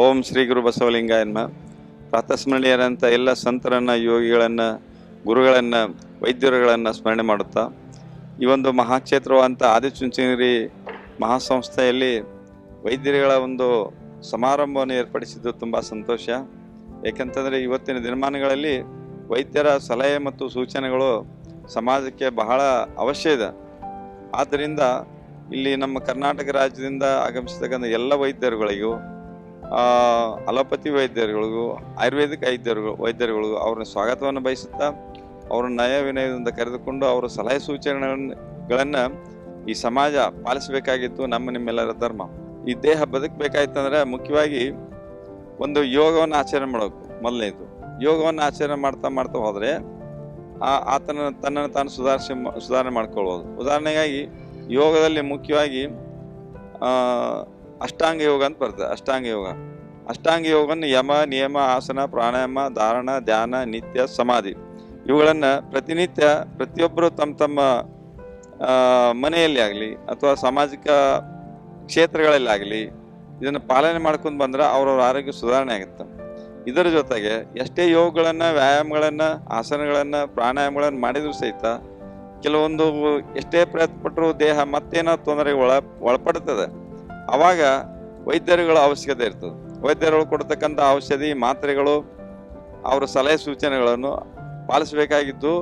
ಓಂ ಶ್ರೀ ಗುರು ಬಸವಲಿಂಗಾಯನ್ಮ ಪ್ರಾತಸ್ಮರಣೀಯರಂಥ ಎಲ್ಲ ಸಂತರನ್ನ, ಯೋಗಿಗಳನ್ನ, ಗುರುಗಳನ್ನ, ವೈದ್ಯರುಗಳನ್ನು ಸ್ಮರಣೆ ಮಾಡುತ್ತಾ, ಈ ಒಂದು ಮಹಾಕ್ಷೇತ್ರವಂತ ಆದಿಚುಂಚನಗಿರಿ ಮಹಾಸಂಸ್ಥೆಯಲ್ಲಿ ವೈದ್ಯರುಗಳ ಒಂದು ಸಮಾರಂಭವನ್ನು ಏರ್ಪಡಿಸಿದ್ದು ತುಂಬ ಸಂತೋಷ. ಏಕೆಂತಂದರೆ ಇವತ್ತಿನ ದಿನಮಾನಗಳಲ್ಲಿ ವೈದ್ಯರ ಸಲಹೆ ಮತ್ತು ಸೂಚನೆಗಳು ಸಮಾಜಕ್ಕೆ ಬಹಳ ಅವಶ್ಯ ಇದೆ. ಆದ್ದರಿಂದ ಇಲ್ಲಿ ನಮ್ಮ ಕರ್ನಾಟಕ ರಾಜ್ಯದಿಂದ ಆಗಮಿಸತಕ್ಕಂಥ ಎಲ್ಲ ವೈದ್ಯರುಗಳಿಗೂ ಅಲೋಪತಿ ವೈದ್ಯರುಗಳಿಗೂ, ಆಯುರ್ವೇದಿಕ್ ವೈದ್ಯರುಗಳು, ವೈದ್ಯರುಗಳಿಗೂ ಅವ್ರನ್ನ ಸ್ವಾಗತವನ್ನು ಬಯಸುತ್ತಾ, ಅವರ ನಯ ವಿನಯದಿಂದ ಕರೆದುಕೊಂಡು ಅವರ ಸಲಹೆ ಸೂಚನೆಗಳನ್ನು ಈ ಸಮಾಜ ಪಾಲಿಸಬೇಕಾಗಿತ್ತು ನಮ್ಮ ನಿಮ್ಮೆಲ್ಲರ ಧರ್ಮ. ಈ ದೇಹ ಬದುಕಬೇಕಾಯ್ತಂದ್ರೆ ಮುಖ್ಯವಾಗಿ ಒಂದು ಯೋಗವನ್ನು ಆಚರಣೆ ಮಾಡಬೇಕು ಮೊದಲನೇದು. ಯೋಗವನ್ನು ಆಚರಣೆ ಮಾಡ್ತಾ ಮಾಡ್ತಾ ಹೋದರೆ ಆ, ಆತನ, ತನ್ನನ್ನು ತಾನು ಸುಧಾರಿಸಿ, ಸುಧಾರಣೆ ಮಾಡ್ಕೊಳ್ಬೋದು. ಉದಾಹರಣೆಗಾಗಿ ಯೋಗದಲ್ಲಿ ಮುಖ್ಯವಾಗಿ ಅಷ್ಟಾಂಗ ಯೋಗ ಅಂತ ಬರ್ತದೆ, ಅಷ್ಟಾಂಗ ಯೋಗ. ಅಷ್ಟಾಂಗ ಯೋಗನ ಯಮ, ನಿಯಮ, ಆಸನ, ಪ್ರಾಣಾಯಾಮ, ಧಾರಣ, ಧ್ಯಾನ, ನಿತ್ಯ, ಸಮಾಧಿ. ಇವುಗಳನ್ನು ಪ್ರತಿನಿತ್ಯ ಪ್ರತಿಯೊಬ್ಬರು ತಮ್ಮ ತಮ್ಮ ಮನೆಯಲ್ಲಿ ಆಗಲಿ ಅಥವಾ ಸಾಮಾಜಿಕ ಕ್ಷೇತ್ರಗಳಲ್ಲಿ ಆಗಲಿ ಇದನ್ನು ಪಾಲನೆ ಮಾಡ್ಕೊಂಡು ಬಂದ್ರೆ ಅವ್ರವ್ರ ಆರೋಗ್ಯ ಸುಧಾರಣೆ ಆಗುತ್ತೆ. ಇದರ ಜೊತೆಗೆ ಎಷ್ಟೇ ಯೋಗಗಳನ್ನು, ವ್ಯಾಯಾಮಗಳನ್ನು, ಆಸನಗಳನ್ನು, ಪ್ರಾಣಾಯಾಮಗಳನ್ನು ಮಾಡಿದ್ರು ಸಹಿತ ಕೆಲವೊಂದು ಎಷ್ಟೇ ಪ್ರಯತ್ನ ಪಟ್ಟರು ದೇಹ ಮತ್ತೇನೋ ತೊಂದರೆಗೆ ಒಳ ಒಳಪಡುತ್ತದೆ ಅವಾಗ ವೈದ್ಯರುಗಳ ಅವಶ್ಯಕತೆ ಇರ್ತದೆ. ವೈದ್ಯರುಗಳು ಕೊಡ್ತಕ್ಕಂಥ ಔಷಧಿ, ಮಾತ್ರೆಗಳು, ಅವರ ಸಲಹೆ ಸೂಚನೆಗಳನ್ನು ಪಾಲಿಸಬೇಕಾಗಿದ್ದು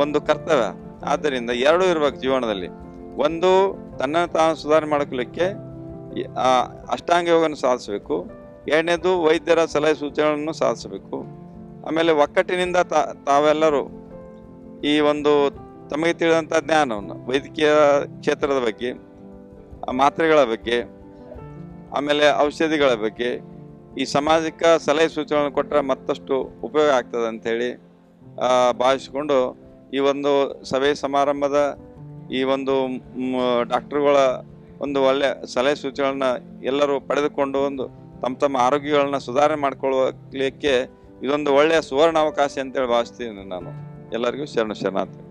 ಒಂದು ಕರ್ತವ್ಯ. ಆದ್ದರಿಂದ ಎರಡೂ ಇರ್ಬೇಕು ಜೀವನದಲ್ಲಿ. ಒಂದು ತನ್ನನ್ನು ತಾನು ಸುಧಾರಣೆ ಮಾಡ್ಕೊಳ್ಳಿಕ್ಕೆ ಅಷ್ಟಾಂಗ ಯೋಗವನ್ನು ಸಾಧಿಸಬೇಕು. ಎರಡನೇದು ವೈದ್ಯರ ಸಲಹೆ ಸೂಚನೆಗಳನ್ನು ಸಾಧಿಸಬೇಕು. ಆಮೇಲೆ ಒಕ್ಕಟ್ಟಿನಿಂದ ತಾ, ತಾವೆಲ್ಲರೂ ಈ ಒಂದು ತಮಗೆ ತಿಳಿದಂಥ ಜ್ಞಾನವನ್ನು, ವೈದ್ಯಕೀಯ ಕ್ಷೇತ್ರದ ಬಗ್ಗೆ ಮಾತ್ರೆಗಳ ಬಗ್ಗೆ, ಆಮೇಲೆ ಔಷಧಿಗಳ ಬಗ್ಗೆ, ಈ ಸಾಮಾಜಿಕ ಸಲಹೆ ಸೂಚನೆಗಳನ್ನು ಕೊಟ್ಟರೆ ಮತ್ತಷ್ಟು ಉಪಯೋಗ ಆಗ್ತದೆ ಅಂಥೇಳಿ ಭಾವಿಸಿಕೊಂಡು ಈ ಒಂದು ಸಭೆ ಸಮಾರಂಭದ ಈ ಒಂದು ಡಾಕ್ಟರ್ಗಳ ಒಂದು ಒಳ್ಳೆ ಸಲಹೆ ಸೂಚನೆಗಳನ್ನ ಎಲ್ಲರೂ ಪಡೆದುಕೊಂಡು ಒಂದು ತಮ್ಮ ತಮ್ಮ ಆರೋಗ್ಯಗಳನ್ನ ಸುಧಾರಣೆ ಮಾಡ್ಕೊಳ್ಳಲಿಕ್ಕೆ ಇದೊಂದು ಒಳ್ಳೆಯ ಸುವರ್ಣ ಅವಕಾಶ ಅಂತೇಳಿ ಭಾವಿಸ್ತೀನಿ ನಾನು. ಎಲ್ಲರಿಗೂ ಶರಣ ಶರಣಾರ್ಥಿ.